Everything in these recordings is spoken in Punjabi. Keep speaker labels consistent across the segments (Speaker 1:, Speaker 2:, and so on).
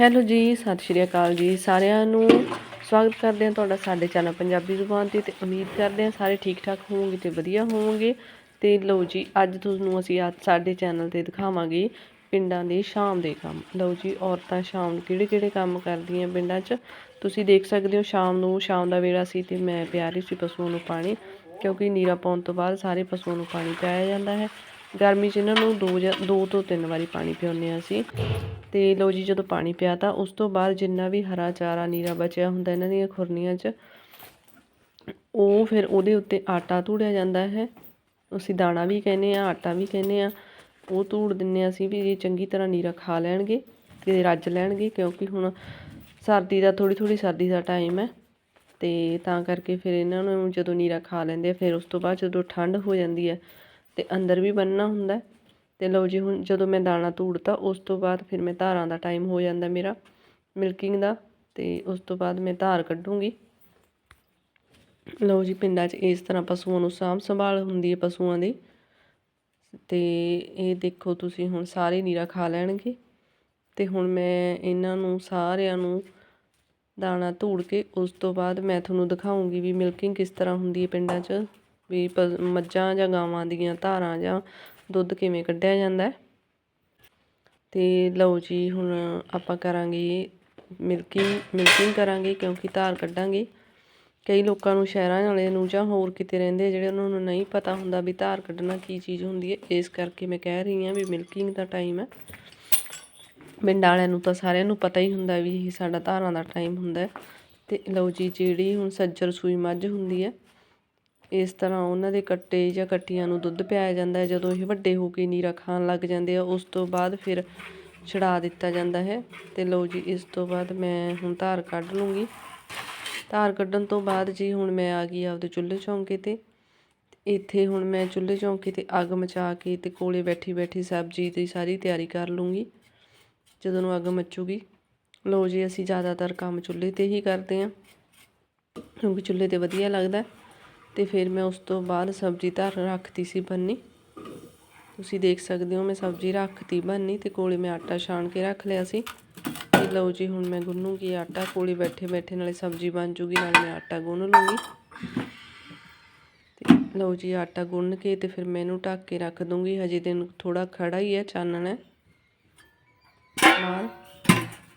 Speaker 1: ਹੈਲੋ ਜੀ, ਸਤਿ ਸ਼੍ਰੀ ਅਕਾਲ ਜੀ। ਸਾਰਿਆਂ ਨੂੰ ਸਵਾਗਤ ਕਰਦੇ ਹਾਂ ਤੁਹਾਡਾ ਸਾਡੇ ਚੈਨਲ ਪੰਜਾਬੀ ਜ਼ੁਬਾਨ ਤੇ ਤੇ ਉਮੀਦ ਕਰਦੇ ਹਾਂ ਸਾਰੇ ਠੀਕ ਠਾਕ ਹੋਵੋਗੇ ਤੇ ਵਧੀਆ ਹੋਵੋਗੇ। ਤੇ ਲਓ ਜੀ, ਅੱਜ ਤੁਹਾਨੂੰ ਅਸੀਂ ਅੱਜ ਸਾਡੇ ਚੈਨਲ ਤੇ ਦਿਖਾਵਾਂਗੇ ਪਿੰਡਾਂ ਦੇ ਸ਼ਾਮ ਦੇ ਕੰਮ। ਲਓ ਜੀ, ਔਰਤਾਂ ਸ਼ਾਮ ਨੂੰ ਕਿਹੜੇ ਕਿਹੜੇ ਕੰਮ ਕਰਦੀਆਂ ਪਿੰਡਾਂ 'ਚ? ਤੁਸੀਂ ਦੇਖ ਸਕਦੇ ਹੋ ਸ਼ਾਮ ਨੂੰ, ਸ਼ਾਮ ਦਾ ਵੇਲਾ ਸੀ ਤੇ ਮੈਂ ਪਿਆਰੀ ਸੀ ਪਸ਼ੂਆਂ ਨੂੰ ਪਾਣੀ, ਕਿਉਂਕਿ ਨੀਰਾ ਪਾਉਣ ਤੋਂ ਬਾਅਦ ਸਾਰੇ ਪਸ਼ੂਆਂ ਨੂੰ ਪਾਣੀ ਪਿਆਇਆ ਜਾਂਦਾ ਹੈ। ਗਰਮੀ 'ਚ ਇਹਨਾਂ ਨੂੰ ਦੋ ਜਾਂ ਦੋ ਤੋਂ ਤਿੰਨ ਵਾਰੀ ਪਾਣੀ ਪਿਆਉਂਦੇ ਹਾਂ ਅਸੀਂ। ਤੇ ਲਓ ਜੀ, ਜਦੋਂ ਪਾਣੀ ਪਿਆ ਤਾਂ ਉਸ ਤੋਂ ਬਾਅਦ ਜਿੰਨਾ ਵੀ ਹਰਾ ਚਾਰਾ, ਨੀਰਾ ਬਚਿਆ ਹੁੰਦਾ ਇਹਨਾਂ ਦੀਆਂ ਖੁਰਨੀਆਂ 'ਚ, ਉਹ ਫਿਰ ਉਹਦੇ ਉੱਤੇ ਆਟਾ ਧੂੜਿਆ ਜਾਂਦਾ ਹੈ। ਅਸੀਂ ਦਾਣਾ ਵੀ ਕਹਿੰਦੇ ਆ ਆਟਾ ਵੀ ਕਹਿੰਦੇ ਆ ਉਹ ਧੂੜ ਦਿੰਨੇ ਅਸੀਂ ਵੀ ਇਹ ਚੰਗੀ ਤਰ੍ਹਾਂ ਨੀਰਾ ਖਾ ਲੈਣਗੇ ਤੇ ਰੱਜ ਲੈਣਗੇ ਕਿਉਂਕਿ ਹੁਣ ਸਰਦੀ ਦਾ ਥੋੜੀ ਥੋੜੀ ਸਰਦੀ ਦਾ ਟਾਈਮ ਹੈ। ਤੇ ਤਾਂ ਕਰਕੇ ਫਿਰ ਇਹਨਾਂ ਨੂੰ ਜਦੋਂ ਨੀਰਾ ਖਾ ਲੈਂਦੇ ਆ, ਫਿਰ ਉਸ ਤੋਂ ਬਾਅਦ ਜਦੋਂ ਠੰਡ ਹੋ ਜਾਂਦੀ ਹੈ ਅਤੇ ਅੰਦਰ ਵੀ ਬੰਨਣਾ ਹੁੰਦਾ ਅਤੇ ਲਓ ਜੀ, ਹੁਣ ਜਦੋਂ ਮੈਂ ਦਾਣਾ ਧੂੜਤਾ ਉਸ ਤੋਂ ਬਾਅਦ ਫਿਰ ਮੈਂ ਧਾਰਾਂ ਦਾ ਟਾਈਮ ਹੋ ਜਾਂਦਾ ਮੇਰਾ, ਮਿਲਕਿੰਗ ਦਾ ਅਤੇ ਉਸ ਤੋਂ ਬਾਅਦ ਮੈਂ ਧਾਰ ਕੱਢੂੰਗੀ। ਲਓ ਜੀ, ਪਿੰਡਾਂ 'ਚ ਇਸ ਤਰ੍ਹਾਂ ਪਸ਼ੂਆਂ ਨੂੰ ਸਾਂਭ ਸੰਭਾਲ ਹੁੰਦੀ ਹੈ ਪਸ਼ੂਆਂ ਦੀ। ਅਤੇ ਇਹ ਦੇਖੋ ਤੁਸੀਂ, ਹੁਣ ਸਾਰੇ ਨੀਰਾ ਖਾ ਲੈਣਗੇ। ਤੇ ਹੁਣ ਮੈਂ ਇਹਨਾਂ ਨੂੰ, ਸਾਰਿਆਂ ਨੂੰ ਦਾਣਾ ਧੂੜ ਕੇ, ਉਸ ਤੋਂ ਬਾਅਦ ਮੈਂ ਤੁਹਾਨੂੰ ਦਿਖਾਉਂਗੀ ਵੀ ਮਿਲਕਿੰਗ ਕਿਸ ਤਰ੍ਹਾਂ ਹੁੰਦੀ ਹੈ ਪਿੰਡਾਂ 'ਚ। ਵੀ ਪ- ਮੱਝਾਂ ਜਾਂ ਗਾਵਾਂ ਦੀਆਂ ਧਾਰਾਂ ਜਾਂ ਦੁੱਧ ਕਿਵੇਂ ਕੱਢਿਆ ਜਾਂਦਾ ਹੈ? ਤੇ ਲਓ ਜੀ, ਹੁਣ ਆਪਾਂ ਕਰਾਂਗੇ ਮਿਲਕਿੰਗ ਮਿਲਕਿੰਗ ਕਰਾਂਗੇ ਕਿਉਂਕਿ ਧਾਰ ਕੱਢਾਂਗੇ। ਕਈ ਲੋਕਾਂ ਨੂੰ ਸ਼ਹਿਰਾਂ ਵਾਲੇ ਨੂੰ ਜਾਂ ਹੋਰ ਕਿਤੇ ਰਹਿੰਦੇ ਆ ਜਿਹੜੇ ਉਹਨਾਂ ਨੂੰ ਨਹੀਂ ਪਤਾ ਹੁੰਦਾ ਵੀ ਧਾਰ ਕੱਢਣਾ ਕੀ ਚੀਜ਼ ਹੁੰਦੀ ਹੈ। ਇਸ ਕਰਕੇ ਮੈਂ ਕਹਿ ਰਹੀ ਹਾਂ ਵੀ ਮਿਲਕਿੰਗ ਦਾ ਟਾਈਮ ਹੈ। ਪਿੰਡਾਂ ਵਾਲਿਆਂ ਨੂੰ ਤਾਂ ਸਾਰਿਆਂ ਨੂੰ ਪਤਾ ਹੀ ਹੁੰਦਾ ਵੀ ਇਹ ਸਾਡਾ ਧਾਰਾਂ ਦਾ ਟਾਈਮ ਹੁੰਦਾ ਹੈ। ਤੇ ਲਓ ਜੀ, ਜਿਹੜੀ ਹੁਣ ਸੱਜਰ ਸੂਈ ਮੱਝ ਹੁੰਦੀ ਹੈ ਇਸ ਤਰ੍ਹਾਂ ਉਹਨਾਂ ਦੇ ਕੱਟੇ ਜਾਂ ਕੱਟੀਆਂ ਨੂੰ ਦੁੱਧ ਪਿਆਇਆ ਜਾਂਦਾ ਜਦੋਂ ਇਹ ਵੱਡੇ ਹੋ ਕੇ ਨੀਰਾ ਖਾਣ ਲੱਗ ਜਾਂਦੇ ਆ, ਉਸ ਤੋਂ ਬਾਅਦ ਫਿਰ ਛਡਾ ਦਿੱਤਾ ਜਾਂਦਾ ਹੈ। ਤੇ ਲਓ ਜੀ, ਇਸ ਤੋਂ ਬਾਅਦ ਮੈਂ ਹੁਣ ਧਾਰ ਕੱਢ ਲੂੰਗੀ। ਧਾਰ ਕੱਢਣ ਤੋਂ ਬਾਅਦ ਜੀ ਹੁਣ ਮੈਂ ਆ ਗਈ ਆਪਦੇ ਚੁੱਲ੍ਹੇ ਚੌਂਕੇ ਤੇ। ਇੱਥੇ ਹੁਣ ਮੈਂ ਚੁੱਲ੍ਹੇ ਚੌਂਕੇ ਤੇ ਅੱਗ ਮਚਾ ਕੇ ਤੇ ਕੋਲੇ ਬੈਠੀ ਬੈਠੀ ਸਬਜ਼ੀ ਦੀ ਸਾਰੀ ਤਿਆਰੀ ਕਰ ਲੂੰਗੀ, ਜਦੋਂ ਨੂੰ ਅੱਗ ਮੱਚੂਗੀ। ਲਓ ਜੀ, ਅਸੀਂ ਜ਼ਿਆਦਾਤਰ ਕੰਮ ਚੁੱਲ੍ਹੇ ਤੇ ਹੀ ਕਰਦੇ ਹਾਂ, ਕਿਉਂਕਿ ਚੁੱਲ੍ਹੇ ਤੇ ਵਧੀਆ ਲੱਗਦਾ ਤੇ ਫਿਰ ਮੈਂ ਉਸ ਤੋਂ ਬਾਅਦ ਸਬਜ਼ੀ ਧਰ ਰੱਖਤੀ ਸੀ ਬੰਨੀ। ਤੁਸੀਂ ਦੇਖ ਸਕਦੇ ਹੋ ਮੈਂ ਸਬਜ਼ੀ ਰੱਖਤੀ ਬੰਨੀ ਤੇ ਕੋਲੇ ਮੈਂ ਆਟਾ ਛਾਣ ਕੇ ਰੱਖ ਲਿਆ ਸੀ। ਤੇ ਲਓ ਜੀ, ਹੁਣ ਮੈਂ ਗੁੰਨੂਗੀ ਆਟਾ, ਕੋਲੇ ਬੈਠੇ ਬੈਠੇ ਨਾਲੇ ਸਬਜ਼ੀ ਬਣ ਜੂਗੀ, ਨਾਲੇ ਮੈਂ ਆਟਾ ਗੁੰਨ ਲੂੰਗੀ। ਤੇ ਲਓ ਜੀ, ਆਟਾ ਗੁੰਨ ਕੇ ਤੇ ਫਿਰ ਮੈਂ ਇਹਨੂੰ ਢੱਕ ਕੇ ਰੱਖ ਦੂੰਗੀ। ਹਜੇ ਦਿਨ ਥੋੜਾ ਖੜਾ ਹੀ ਹੈ, ਚਾਨਣ ਹੈ। ਨਾਲ।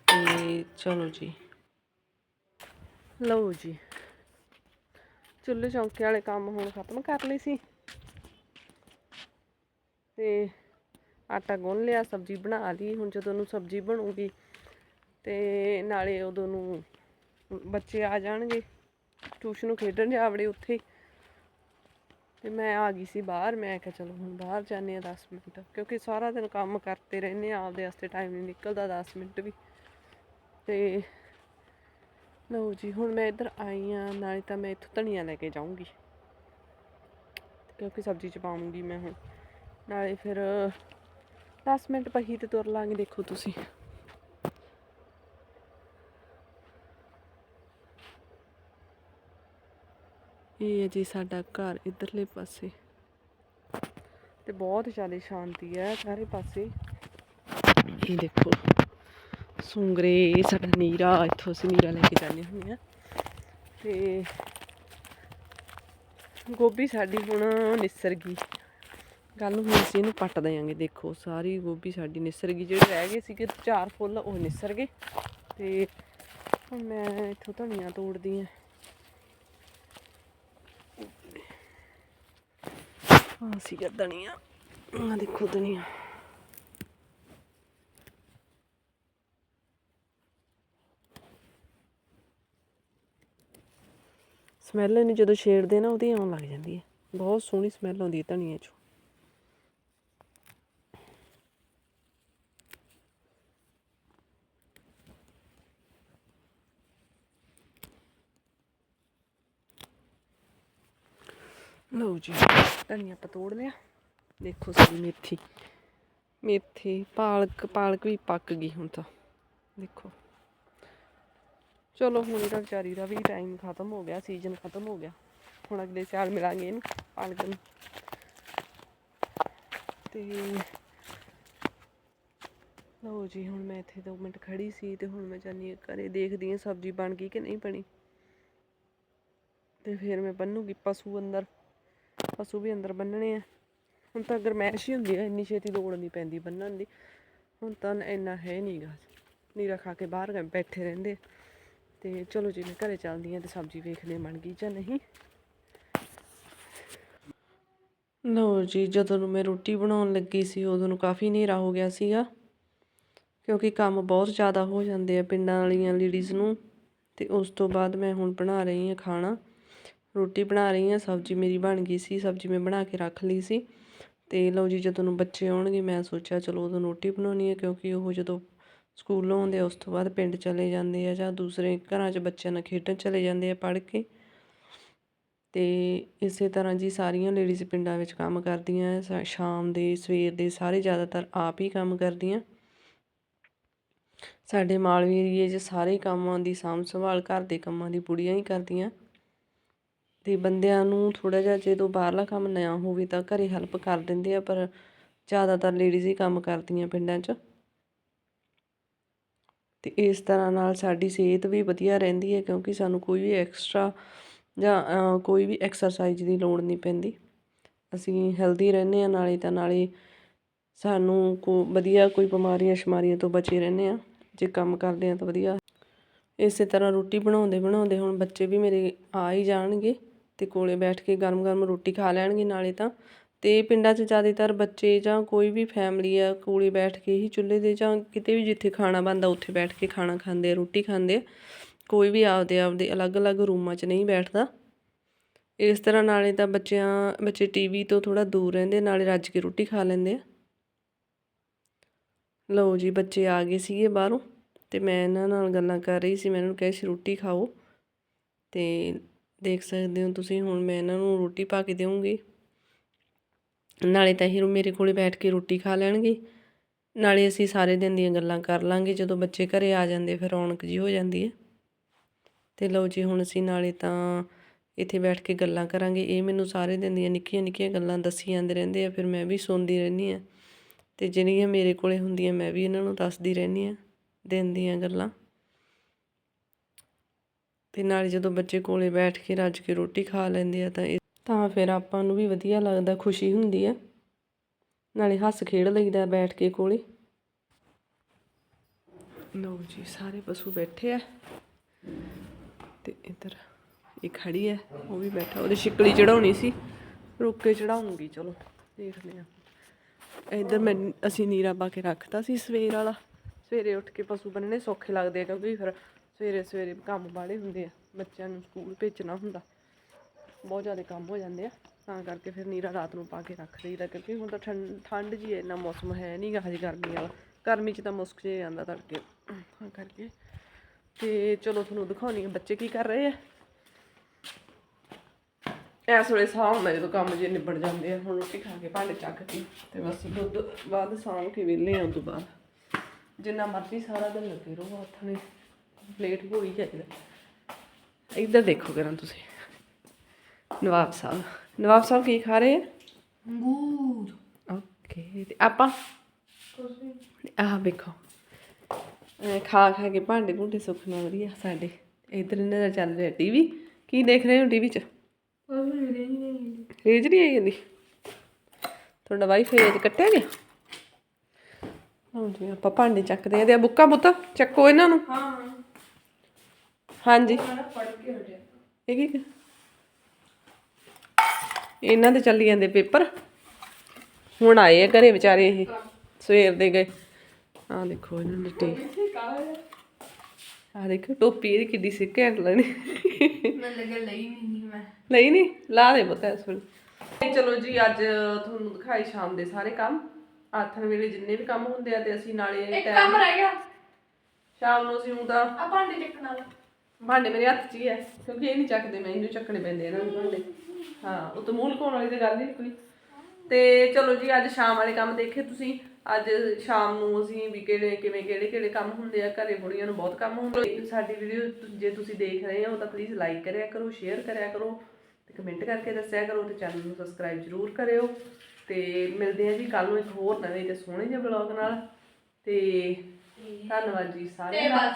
Speaker 1: ਤੇ ਚਲੋ ਜੀ। ਲਓ ਜੀ। ਚੁੱਲ੍ਹੇ ਚੌਂਕੇ ਵਾਲੇ ਕੰਮ ਹੁਣ ਖਤਮ ਕਰ ਲਈ ਸੀ। ਤੇ ਆਟਾ ਗੁੰਨ ਲਿਆ, ਸਬਜ਼ੀ ਬਣਾ ਲਈ। ਹੁਣ ਜਦੋਂ ਨੂੰ ਸਬਜ਼ੀ ਬਣੂਗੀ ਤੇ ਨਾਲੇ ਉਦੋਂ ਨੂੰ ਬੱਚੇ ਆ ਜਾਣਗੇ। ਟਿਊਸ਼ਨ ਖੇਡਣ ਜਾਵੜੇ ਉੱਥੇ। ਹੀ। ਤੇ ਮੈਂ ਆ ਗਈ ਸੀ ਬਾਹਰ। ਮੈਂ ਕਿਹਾ ਚਲੋ ਹੁਣ ਬਾਹਰ ਜਾਂਦੇ ਆ 10 ਮਿੰਟ। ਕਿਉਂਕਿ ਸਾਰਾ ਦਿਨ ਕੰਮ ਕਰਤੇ ਰਹਿੰਦੇ ਆ। ਆਪਦੇ ਵਾਸਤੇ ਟਾਈਮ ਨਹੀਂ ਨਿਕਲਦਾ 10 ਮਿੰਟ ਵੀ। ਤੇ ਲਓ ਜੀ, ਹੁਣ ਮੈਂ ਇੱਧਰ ਆਈ ਆ ਨਾਲੇ ਤਾਂ ਮੈਂ ਇੱਥੋਂ ਧਨੀਆ ਲੈ ਕੇ ਜਾਊਂਗੀ। ਕਿਉਂਕਿ ਸਬਜ਼ੀ ਚ ਪਾਉਂਗੀ ਮੈਂ ਹੁਣ। ਨਾਲੇ ਫਿਰ 10 ਮਿੰਟ ਪਹੀ ਤੇ ਤੁਰ ਲਾਂਗੇ, ਦੇਖੋ ਤੁਸੀਂ। ਇਹ ਹੈ ਜੀ ਸਾਡਾ ਘਰ ਇਧਰਲੇ ਪਾਸੇ। ਤੇ ਬਹੁਤ ਜ਼ਿਆਦਾ ਸ਼ਾਂਤੀ ਹੈ ਸਾਰੇ ਪਾਸੇ। ਇਹ ਦੇਖੋ। ਸੁੰਗਰੇ, ਸਾਡਾ ਨੀਰਾ, ਇੱਥੋਂ ਅਸੀਂ ਨੀਰਾ ਲੈ ਕੇ ਜਾਂਦੇ ਹੁੰਦੇ ਆ ਤੇ ਗੋਭੀ ਸਾਡੀ ਹੁਣ ਨਿਸਰ ਗਈ। ਗੱਲ ਨੂੰ ਹੁਣ ਅਸੀਂ ਇਹਨੂੰ ਪੱਟ ਦਿਆਂਗੇ, ਦੇਖੋ, ਸਾਰੀ ਗੋਭੀ ਸਾਡੀ ਨਿਸਰ ਗਈ। ਜਿਹੜੇ ਰਹਿ ਗਏ ਸੀਗੇ, ਚਾਰ ਫੁੱਲ, ਉਹ ਨਿਸਰ ਗਏ। ਤੇ ਹੁਣ ਮੈਂ ਇੱਥੋਂ ਧਨੀਆ ਤੋੜਦੀ ਆ ਆ ਸੀਗਾ ਧਨੀਆ। ਆ ਦੇਖੋ ਧਨੀਆ। ਸਮੈਲ ਇਹਨੂੰ ਜਦੋਂ ਛੇੜਦੇ ਨਾ, ਉਹਦੀ ਆਉਣ ਲੱਗ ਜਾਂਦੀ ਹੈ। ਬਹੁਤ ਸੋਹਣੀ ਸਮੈਲ ਆਉਂਦੀ ਹੈ ਧਨੀਏ ਚੋਂ। ਲਓ ਜੀ, ਧਨੀਆ ਆਪਾਂ ਤੋੜ ਲਿਆ। ਦੇਖੋ ਸਾਡੀ ਮੇਥੀ। ਮੇਥੀ, ਪਾਲਕ ਪਾਲਕ ਵੀ ਪੱਕ ਗਈ ਹੁਣ ਤਾਂ। ਦੇਖੋ। ਚਲੋ ਹੁਣ ਇਹਦਾ ਵਿਚਾਰੀ ਦਾ ਵੀ ਟਾਈਮ ਖਤਮ ਹੋ ਗਿਆ ਸੀਜ਼ਨ ਖਤਮ ਹੋ ਗਿਆ। ਹੁਣ ਅਗਲੇ ਸਾਲ ਮਿਲਾਂਗੇ ਇਹਨੂੰ ਪਾਲਕ ਨੂੰ ਤੇ ਲਓ ਜੀ, ਹੁਣ ਮੈਂ ਇੱਥੇ 2 ਮਿੰਟ ਖੜੀ ਸੀ ਤੇ ਹੁਣ ਮੈਂ ਜਾਨੀ ਹਾਂ ਘਰੇ ਦੇਖਦੀ ਹਾਂ ਸਬਜ਼ੀ ਬਣ ਗਈ ਕਿ ਨਹੀਂ ਬਣੀ। ਤੇ ਫਿਰ ਮੈਂ ਬੰਨੂਗੀ ਪਸ਼ੂ ਅੰਦਰ। ਪਸ਼ੂ ਵੀ ਅੰਦਰ ਬੰਨਣੇ ਆ। ਹੁਣ ਤਾਂ ਗਰਮੈਸ਼ ਹੀ ਹੁੰਦੀ ਆ, ਇੰਨੀ ਛੇਤੀ ਦੌੜ ਨਹੀਂ ਪੈਂਦੀ ਬੰਨਣ ਦੀ। ਹੁਣ ਤਾਂ ਇੰਨਾ ਹੈ ਨਹੀਂਗਾ ਨੀਰਾ ਖਾ ਕੇ ਬਾਹਰ ਗਏ ਬੈਠੇ ਰਹਿੰਦੇ ਤੇ ਚਲੋ ਜੀ, ਮੈਂ ਘਰੇ ਚੱਲਦੀ ਹਾਂ ਤੇ ਸਬਜ਼ੀ ਵੇਖਦੇ ਬਣ ਗਈ ਜਾਂ ਨਹੀਂ। ਲਓ ਜੀ, ਜਦੋਂ ਨੂੰ ਮੈਂ ਰੋਟੀ ਬਣਾਉਣ ਲੱਗੀ ਸੀ, ਉਦੋਂ ਨੂੰ ਕਾਫੀ ਹਨੇਰਾ ਹੋ ਗਿਆ ਸੀਗਾ। ਕਿਉਂਕਿ ਕੰਮ ਬਹੁਤ ਜ਼ਿਆਦਾ ਹੋ ਜਾਂਦੇ ਆ ਪਿੰਡਾਂ ਵਾਲੀਆਂ ਲੇਡੀਜ਼ ਨੂੰ। ਤੇ ਉਸ ਤੋਂ ਬਾਅਦ ਮੈਂ ਹੁਣ ਬਣਾ ਰਹੀ ਹਾਂ ਖਾਣਾ। ਰੋਟੀ ਬਣਾ ਰਹੀ ਹਾਂ, ਸਬਜ਼ੀ ਮੇਰੀ ਬਣ ਗਈ ਸੀ, ਸਬਜ਼ੀ ਮੈਂ ਬਣਾ ਕੇ ਰੱਖ ਲਈ ਸੀ। ਤੇ ਲਓ ਜੀ, ਜਦੋਂ ਨੂੰ ਬੱਚੇ ਆਉਣਗੇ, ਮੈਂ ਸੋਚਿਆ ਚਲੋ ਉਦੋਂ ਰੋਟੀ ਬਣਾਉਣੀ ਹੈ ਕਿਉਂਕਿ ਉਹ ਜਦੋਂ ਸਕੂਲੋਂ ਆਉਂਦੇ ਉਸ ਤੋਂ ਬਾਅਦ ਪਿੰਡ ਚਲੇ ਜਾਂਦੇ ਆ ਜਾਂ ਦੂਸਰੇ ਘਰਾਂ 'ਚ ਬੱਚਿਆਂ ਨਾਲ ਖੇਡਣ ਚਲੇ ਜਾਂਦੇ ਆ ਪੜ੍ਹ ਕੇ। ਅਤੇ ਇਸੇ ਤਰ੍ਹਾਂ ਜੀ ਸਾਰੀਆਂ ਲੇਡੀਜ਼ ਪਿੰਡਾਂ ਵਿੱਚ ਕੰਮ ਕਰਦੀਆਂ, ਸ, ਸ਼ਾਮ ਦੇ, ਸਵੇਰ ਦੇ ਸਾਰੇ ਜ਼ਿਆਦਾਤਰ ਆਪ ਹੀ ਕੰਮ ਕਰਦੀਆਂ। ਸਾਡੇ ਮਾਲਵੇ ਏਰੀਏ 'ਚ ਸਾਰੇ ਕੰਮਾਂ ਦੀ ਸਾਂਭ ਸੰਭਾਲ ਘਰ ਦੇ ਕੰਮਾਂ ਦੀ ਬੁੜੀਆਂ ਹੀ ਕਰਦੀਆਂ। ਅਤੇ ਬੰਦਿਆਂ ਨੂੰ ਥੋੜ੍ਹਾ ਜਿਹਾ ਜਦੋਂ ਬਾਹਰਲਾ ਕੰਮ ਨਾ ਹੋਵੇ ਤਾਂ ਘਰੇ ਹੈਲਪ ਕਰ ਦਿੰਦੇ ਆ, ਪਰ ਜ਼ਿਆਦਾਤਰ ਲੇਡੀਜ਼ ਹੀ ਕੰਮ ਕਰਦੀਆਂ ਪਿੰਡਾਂ 'ਚ। ਅਤੇ ਇਸ ਤਰ੍ਹਾਂ ਨਾਲ ਸਾਡੀ ਸਿਹਤ ਵੀ ਵਧੀਆ ਰਹਿੰਦੀ ਹੈ ਕਿਉਂਕਿ ਸਾਨੂੰ ਕੋਈ ਵੀ ਐਕਸਟਰਾ ਜਾਂ ਕੋਈ ਵੀ ਐਕਸਰਸਾਈਜ਼ ਦੀ ਲੋੜ ਨਹੀਂ ਪੈਂਦੀ। ਅਸੀਂ ਹੈਲਦੀ ਰਹਿੰਦੇ ਹਾਂ, ਨਾਲੇ ਤਾਂ ਨਾਲੇ ਸਾਨੂੰ ਕੋ, ਵਧੀਆ ਕੋਈ ਬਿਮਾਰੀਆਂ ਸ਼ਮਾਰੀਆਂ ਤੋਂ ਬਚੇ ਰਹਿੰਦੇ ਹਾਂ। ਜੇ ਕੰਮ ਕਰਦੇ ਹਾਂ ਤਾਂ ਵਧੀਆ। ਇਸੇ ਤਰ੍ਹਾਂ ਰੋਟੀ ਬਣਾਉਂਦੇ ਬਣਾਉਂਦੇ ਹੁਣ ਬੱਚੇ ਵੀ ਮੇਰੇ ਆ ਹੀ ਜਾਣਗੇ ਅਤੇ ਕੋਲੇ ਬੈਠ ਕੇ ਗਰਮ ਗਰਮ ਰੋਟੀ ਖਾ ਲੈਣਗੇ, ਨਾਲੇ ਤਾਂ ਅਤੇ ਪਿੰਡਾਂ 'ਚ ਜ਼ਿਆਦਾਤਰ ਬੱਚੇ ਜਾਂ ਕੋਈ ਵੀ ਫੈਮਿਲੀ ਆ, ਕੋਲੇ ਬੈਠ ਕੇ ਹੀ ਚੁੱਲ੍ਹੇ ਦੇ ਜਾਂ ਕਿਤੇ ਵੀ ਜਿੱਥੇ ਖਾਣਾ ਬਣਦਾ, ਉੱਥੇ ਬੈਠ ਕੇ ਖਾਣਾ ਖਾਂਦੇ ਆ, ਰੋਟੀ ਖਾਂਦੇ ਆ। ਕੋਈ ਵੀ ਆਪਦੇ ਆਪਦੇ ਅਲੱਗ-ਅਲੱਗ ਰੂਮਾਂ 'ਚ ਨਹੀਂ ਬੈਠਦਾ। ਇਸ ਤਰ੍ਹਾਂ ਨਾਲੇ ਤਾਂ ਬੱਚਿਆਂ, ਬੱਚੇ ਟੀਵੀ ਤੋਂ ਥੋੜ੍ਹਾ ਦੂਰ ਰਹਿੰਦੇ, ਨਾਲੇ ਰੱਜ ਕੇ ਰੋਟੀ ਖਾ ਲੈਂਦੇ ਆ। ਲਓ ਜੀ, ਬੱਚੇ ਆ ਗਏ ਸੀਗੇ ਬਾਹਰੋਂ ਤੇ ਮੈਂ ਇਹਨਾਂ ਨਾਲ ਗੱਲਾਂ ਕਰ ਰਹੀ ਸੀ, ਮੈਂ ਇਹਨਾਂ ਨੂੰ ਕਿਹਾ ਸੀ ਰੋਟੀ ਖਾਓ ਤੇ ਦੇਖ ਸਕਦੇ ਹੋ ਤੁਸੀਂ, ਹੁਣ ਮੈਂ ਇਹਨਾਂ ਨੂੰ ਰੋਟੀ ਪਾ ਕੇ ਦੇਵਾਂਗੀ ਨਾਲੇ ਤਾਂ ਇਹ ਮੇਰੇ ਕੋਲੇ ਬੈਠ ਕੇ ਰੋਟੀ ਖਾ ਲੈਣਗੇ। ਨਾਲੇ ਅਸੀਂ ਸਾਰੇ ਦਿਨ ਦੀਆਂ ਗੱਲਾਂ ਕਰ ਲਾਂਗੇ, ਜਦੋਂ ਬੱਚੇ ਘਰੇ ਆ ਜਾਂਦੇ ਫਿਰ ਰੌਣਕ ਜੀ ਹੋ ਜਾਂਦੀ ਹੈ। ਤੇ ਲਓ ਜੀ, ਹੁਣ ਅਸੀਂ ਨਾਲੇ ਤਾਂ ਇੱਥੇ ਬੈਠ ਕੇ ਗੱਲਾਂ ਕਰਾਂਗੇ। ਇਹ ਮੈਨੂੰ ਸਾਰੇ ਦਿਨ ਦੀਆਂ ਨਿੱਕੀਆਂ ਨਿੱਕੀਆਂ ਗੱਲਾਂ ਦੱਸੀ ਜਾਂਦੇ ਰਹਿੰਦੇ ਆ, ਫਿਰ ਮੈਂ ਵੀ ਸੁਣਦੀ ਰਹਿੰਦੀ ਆ ਤੇ ਜਿਹੜੀਆਂ ਮੇਰੇ ਕੋਲੇ ਹੁੰਦੀਆਂ, ਮੈਂ ਵੀ ਇਹਨਾਂ ਨੂੰ ਦੱਸਦੀ ਰਹਿੰਦੀ ਆ ਦਿਨ ਦੀਆਂ ਗੱਲਾਂ। ਤੇ ਨਾਲੇ ਜਦੋਂ ਬੱਚੇ ਕੋਲੇ ਬੈਠ ਕੇ ਰੱਜ ਕੇ ਰੋਟੀ ਖਾ ਲੈਂਦੇ ਆ ਤਾਂ ਇਹ ਤਾਂ ਫਿਰ ਆਪਾਂ ਨੂੰ ਵੀ ਵਧੀਆ ਲੱਗਦਾ, ਖੁਸ਼ੀ ਹੁੰਦੀ ਆ। ਨਾਲੇ ਹੱਸ ਖੇਡ ਲਈਦਾ ਬੈਠ ਕੇ ਕੋਲੇ। ਲਓ ਜੀ, ਸਾਰੇ ਪਸ਼ੂ ਬੈਠੇ ਆ। ਤੇ ਇੱਧਰ ਇਹ ਖੜੀ ਹੈ ਉਹ ਵੀ ਬੈਠਾ। ਉਹਦੀ ਸ਼ਿਕਲੀ ਚੜਾਉਣੀ ਸੀ। ਰੁੱਕ ਕੇ ਚੜਾਉਂਗੀ ਚਲੋ, ਦੇਖਦੇ ਆ। ਇੱਧਰ ਮੈਂ, ਅਸੀਂ ਨੀਰਾ ਪਾ ਕੇ ਰੱਖਤਾ ਸੀ ਸਵੇਰ ਵਾਲਾ। ਸਵੇਰੇ ਉੱਠ ਕੇ ਪਸ਼ੂ ਬੰਨਣੇ ਸੌਖੇ ਲੱਗਦੇ ਆ, ਕਿਉਂਕਿ ਫਿਰ ਸਵੇਰੇ ਸਵੇਰੇ ਕੰਮ ਬਾੜੇ ਹੁੰਦੇ ਆ। ਬੱਚਿਆਂ ਨੂੰ ਸਕੂਲ ਭੇਜਣਾ ਹੁੰਦਾ। ਬਹੁਤ ਜ਼ਿਆਦਾ ਕੰਮ ਹੋ ਜਾਂਦੇ ਆ, ਤਾਂ ਕਰਕੇ ਫਿਰ ਨੀਰਾ ਰਾਤ ਨੂੰ ਪਾ ਕੇ ਰੱਖ ਦਈਦਾ, ਕਿਉਂਕਿ ਹੁਣ ਤਾਂ ਠੰਡ ਠੰਡ ਜੀ ਇੰਨਾ ਮੌਸਮ ਹੈ ਨਹੀਂਗਾ ਹਜੇ ਗਰਮੀ ਵਾਲਾ ਗਰਮੀ 'ਚ ਤਾਂ ਮੁਸਕ ਜੇ ਜਾਂਦਾ ਤੜਕੇ, ਤਾਂ ਕਰਕੇ। ਤੇ ਚਲੋ ਤੁਹਾਨੂੰ ਦਿਖਾਉਣੀ ਆ, ਬੱਚੇ ਕੀ ਕਰ ਰਹੇ ਆ? ਇਸ ਵੇਲੇ ਸਾਹ ਹੁੰਦਾ ਜਦੋਂ ਕੰਮ ਜੇ ਨਿਬੜ ਜਾਂਦੇ ਆ, ਹੁਣ ਰੋਟੀ ਖਾ ਕੇ ਭਾਂਡੇ ਚੱਕ ਕੇ, ਤੇ ਬਸ ਦੁੱਧ ਬਾਅਦ ਸਾਹ ਕੇ ਵਿਹਲੇ ਆ ਤੋਂ ਬਾਅਦ। ਜਿੰਨਾ ਮਰਜ਼ੀ ਸਾਰਾ ਦਿਨ ਲੱਗੇ ਰਹੋ ਹੱਥ ਨੇ ਪਲੇਟ ਹੋਈ ਹੀ ਚਾਹੀਦਾ ਇੱਧਰ ਦੇਖੋ ਕਰਾਂ ਤੁਸੀਂ। ਨਵਾਬ ਸਾਹਿਬ। ਨਵਾਬ ਸਾਹਿਬ ਕੀ ਖਾ ਰਹੇ?
Speaker 2: ਅੰਗੂਰ।
Speaker 1: ਓਕੇ ਤੇ ਆਪਾਂ? ਆਹ ਵੇਖੋ। ਖਾ ਖਾ ਕੇ ਭਾਂਡੇ ਭੁੰਡੇ ਸੁੱਕਣਾ ਵਧੀਆ ਸਾਡੇ। ਇਧਰ ਇਹਨਾਂ ਦਾ ਚੱਲ ਰਿਹਾ ਟੀਵੀ। ਕੀ ਦੇਖ ਰਹੇ ਹੋ ਟੀਵੀ 'ਚ?
Speaker 2: ਰੇਂਜ ਨਹੀਂ
Speaker 1: ਆਈ ਜਾਂਦੀ। ਤੁਹਾਡਾ ਵਾਈਫਾਈ ਅੱਜ ਕੱਟਿਆ ਗਿਆ? ਜੀ ਆਪਾਂ ਭਾਂਡੇ ਚੱਕਦੇ ਆ ਤੇ ਆ ਬੁੱਕਾ ਬੁੱਤਾ ਚੱਕੋ ਇਹਨਾਂ ਨੂੰ।
Speaker 2: ਹਾਂ।
Speaker 1: ਹਾਂਜੀ। ਇਹ ਕੀ? ਇਹਨਾਂ ਦੇ ਚੱਲੀ ਜਾਂਦੇ ਪੇਪਰ। ਹੁਣ ਆਏ ਆ ਘਰੇ ਵਿਚਾਰੇ ਇਹ ਸਵੇਰ ਦੇ ਗਏ। ਆਹ ਦੇਖੋ ਇਹਨਾਂ ਨੇ ਟੀ। ਆਹ ਦੇਖੋ ਟੋਪੀ ਇਹਦੀ ਕਿੱਡੀ ਸੀ ਘੈਂਟ ਲੈਣੀ
Speaker 2: ਮੈਂ ਲੱਗਾ ਲਈ ਨਹੀਂ ਮੈਂ।
Speaker 1: ਨਹੀਂ ਨਹੀਂ ਲਾ ਦੇ ਪੁੱਤ ਇਸ ਵੇਲੇ ਚਲੋ ਜੀ ਅੱਜ ਤੁਹਾਨੂੰ ਦਿਖਾਈ ਸ਼ਾਮ ਦੇ ਸਾਰੇ ਕੰਮ। ਆਥਣ ਵੇਲੇ ਜਿੰਨੇ ਵੀ ਕੰਮ ਹੁੰਦੇ ਆ ਤੇ ਅਸੀਂ ਨਾਲੇ
Speaker 2: ਇੱਕ ਕੰਮ ਰਹਿ ਗਿਆ।
Speaker 1: ਸ਼ਾਮ ਨੂੰ ਅਸੀਂ ਤਾਂ
Speaker 2: ਆ ਭਾਂਡੇ ਚੱਕਣ ਵਾਲਾ।
Speaker 1: ਭਾਂਡੇ ਮੇਰੇ ਹੱਥ 'ਚ ਹੀ ਹੈ ਕਿਉਂਕਿ ਇਹ ਨਹੀਂ ਚੱਕਦੇ ਮੈਂ ਇਹਨੂੰ ਚੱਕਣੇ ਪੈਂਦੇ ਇਹਨਾਂ ਨੂੰ ਭਾਂਡੇ। ਹਾਂ, ਉਹ ਤਾਂ ਮੂੰਹ ਲਕਾਉਣ ਵਾਲੀ ਤਾਂ ਗੱਲ ਹੀ ਕੋਈ। ਤੇ ਚਲੋ ਜੀ, ਅੱਜ ਸ਼ਾਮ ਵਾਲੇ ਕੰਮ ਦੇਖੇ ਤੁਸੀਂ। ਅੱਜ ਸ਼ਾਮ ਨੂੰ ਅਸੀਂ ਵੀ ਕਿਹੜੇ, ਕਿਵੇਂ, ਕਿਹੜੇ ਕਿਹੜੇ ਕੰਮ ਹੁੰਦੇ ਆ, ਘਰੇ ਬੁੜੀਆਂ ਨੂੰ ਬਹੁਤ ਕੰਮ ਹੁੰਦੇ ਸਾਡੀ ਵੀਡੀਓ ਜੇ ਤੁਸੀਂ ਦੇਖ ਰਹੇ ਹੋ, ਤਾਂ ਪਲੀਜ਼ ਲਾਈਕ ਕਰਿਆ ਕਰੋ ਸ਼ੇਅਰ ਕਰਿਆ ਕਰੋ ਤੇ ਕਮੈਂਟ ਕਰਕੇ ਦੱਸਿਆ ਕਰੋ ਤੇ ਚੈਨਲ ਨੂੰ ਸਬਸਕ੍ਰਾਈਬ ਜ਼ਰੂਰ ਕਰਿਓ। ਤੇ ਮਿਲਦੇ ਹਾਂ ਜੀ ਕੱਲ ਨੂੰ ਇੱਕ ਹੋਰ ਨਵੇਂ ਤੇ ਸੋਹਣੇ ਜਿਹੇ ਵਲੌਗ ਨਾਲ। ਤੇ ਧੰਨਵਾਦ ਜੀ
Speaker 2: ਤੇ
Speaker 1: ਸਾਰਿਆਂ ਦਾ।